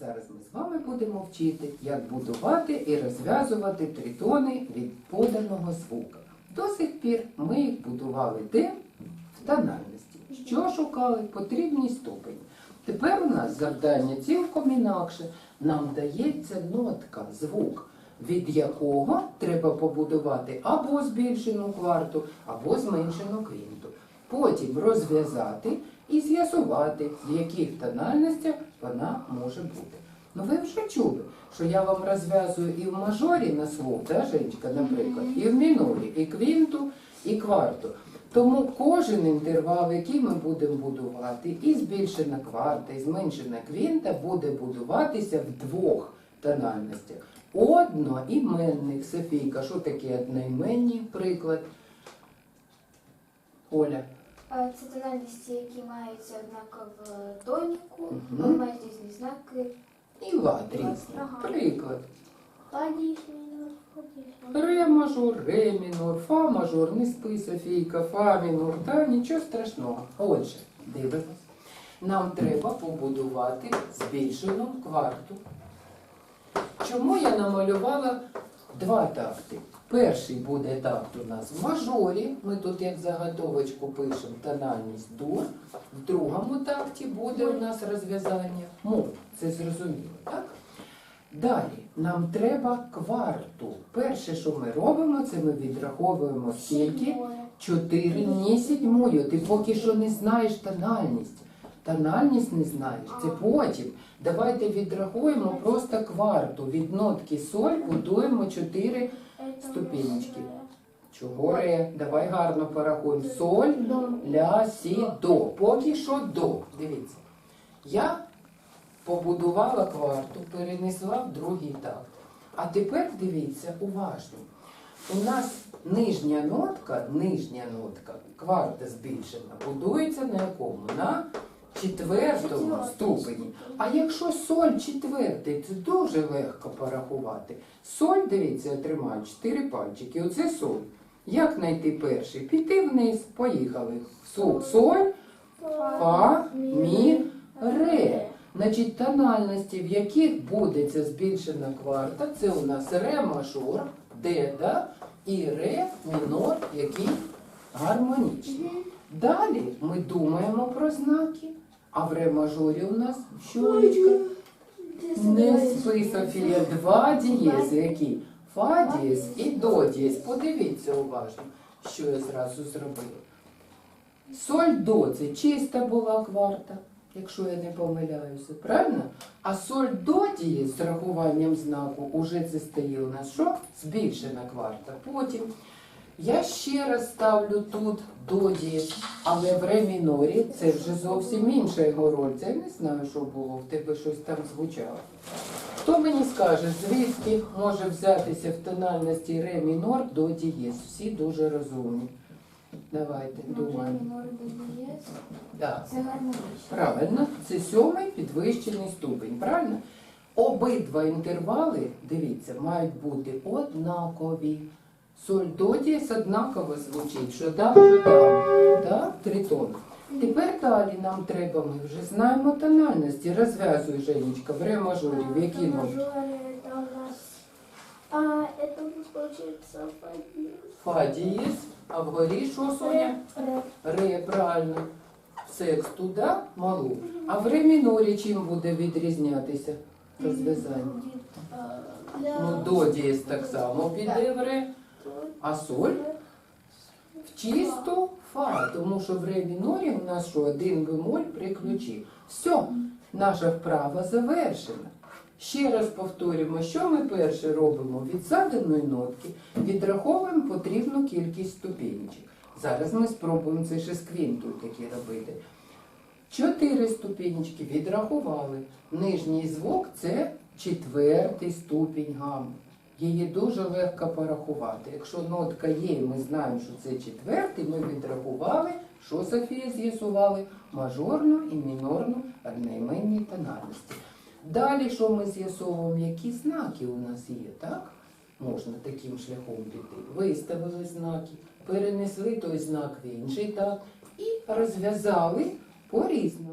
Зараз ми з вами будемо вчити, як будувати і розв'язувати тритони від поданого звука. До сих пір ми їх будували де? В тональності. Що шукали? Потрібні ступені. Тепер у нас завдання цілком інакше. Нам дається нотка, звук, від якого треба побудувати або збільшену кварту, або зменшену квінту. Потім розв'язати і з'ясувати, в яких тональностях вона може бути. Ну ви вже чули, що я вам розв'язую і в мажорі на слух, да, Женечка, наприклад, і в мінорі, і квінту, і кварту. Тому кожен інтервал, який ми будемо будувати, і збільшена кварта, і зменшена квінта, буде будуватися в двох тональностях. Одноіменних. Софійка, що таке одноіменні? Приклад. Оля. А, Це тональності, які мають однакову тоніку, але мають різні знаки. І лад різний. Ага. Приклад. Ре мажор, ре мінор, фа мажор, не спи, Софійка, фа мінор, та нічого страшного. Отже, дивимось. Нам треба побудувати збільшену кварту. Чому я намалювала два такти? Перший буде такт у нас в мажорі. Ми тут як заготовочку пишемо тональність дур. В другому такті буде у нас розв'язання мов. Це зрозуміло, так? Далі нам треба кварту. Перше, що ми робимо, це ми відраховуємо скільки? Чотири ні сідьмою. Ти поки що не знаєш тональність. Тональність не знаєш. Це потім. Давайте відрахуємо просто кварту. Від нотки соль будуємо чотири. Це Ступенечки. Чого ре? Давай гарно порахуємо. Соль, ля, сі, до. Поки що до. Дивіться. Я побудувала кварту, перенесла в другий такт. А тепер дивіться уважно. У нас нижня нотка, нижня нотка, кварта збільшена, будується на якому? На четвертому Четвертому. ступені. А якщо соль четвертий, це дуже легко порахувати. Соль, дивіться, я тримаю чотири пальчики. Оце соль. Як знайти перший? Піти вниз, поїхали. Со- Соль, фа, мі, ре. Значить, тональності, в яких буде ця збільшена кварта, це у нас ре мажор, де, да, і ре мінор, який гармонічний. Далі ми думаємо про знаки, а в ре мажорі у нас що, Олечка? Не спи, Софія, два дієзи, які? Фа дієз і до дієз. Подивіться уважно, що я зразу зробила. Соль до це чиста була кварта, якщо я не помиляюся, правильно? А соль до дієз з рахуванням знаку уже це стає у нас що? Збільшена кварта. Потім я ще раз ставлю тут до дієз, але в ре мінорі це вже зовсім інша його роль. Це я не знаю, що було, в тебе щось там звучало. Хто мені скаже, звідки може взятися в тональності ре мінор до дієз? Всі дуже розумні. Давайте думаємо. Да. Це гармонічно. Правильно, це сьомий підвищений ступень. Правильно? Обидва інтервали, дивіться, мають бути однакові. Соль до дієс однаково звучить, що дам, що дам. Так, тритон. Тепер далі нам треба, ми вже знаємо тональності. Розв'язуй, Женечка, в ре мажорі, в які ноти? А, это получается фа дієз. Фа дієс, а вгорі що, Соня? Ре. Ре, правильно. Секс туди, малу. А в ре мінорі чим буде відрізнятися розв'язання? Ну, до дієс так само піде в ре, а соль в чисту фа, тому що в ре мінорі у нас що один бемоль при ключі. Все, наша вправа завершена. Ще раз повторюємо, що ми перше робимо від заданої нотки, відраховуємо потрібну кількість ступенечок. Зараз ми спробуємо це ще з робити. Чотири ступенечки відрахували. Нижній звук це четвертий ступінь гамми. Її дуже легко порахувати. Якщо нотка є, і ми знаємо, що це четвертий, ми відрахували, що Софія з'ясували мажорну і мінорну одноіменні тональності. Далі, що ми з'ясовуємо, які знаки у нас є, так? Можна таким шляхом піти. Виставили знаки, перенесли той знак в інший так і розв'язали по-різному.